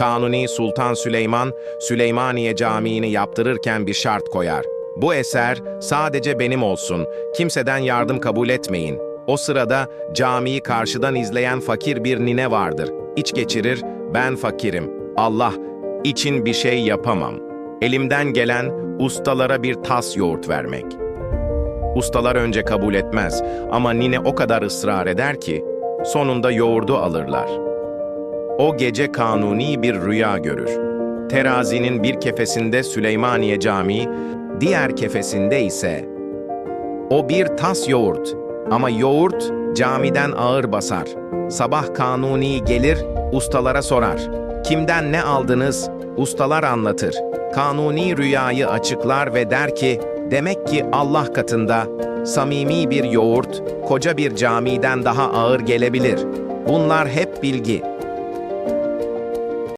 Kanuni Sultan Süleyman, Süleymaniye Camii'ni yaptırırken bir şart koyar. Bu eser sadece benim olsun, kimseden yardım kabul etmeyin. O sırada camiyi karşıdan izleyen fakir bir nine vardır. İç geçirir, ben fakirim. Allah için bir şey yapamam. Elimden gelen ustalara bir tas yoğurt vermek. Ustalar önce kabul etmez ama nine o kadar ısrar eder ki sonunda yoğurdu alırlar. O gece kanuni bir rüya görür. Terazinin bir kefesinde Süleymaniye Camii, diğer kefesinde ise o bir tas yoğurt ama yoğurt camiden ağır basar. Sabah kanuni gelir, ustalara sorar. Kimden ne aldınız? Ustalar anlatır. Kanuni rüyayı açıklar ve der ki, demek ki Allah katında samimi bir yoğurt, koca bir camiden daha ağır gelebilir. Bunlar hep bilgi.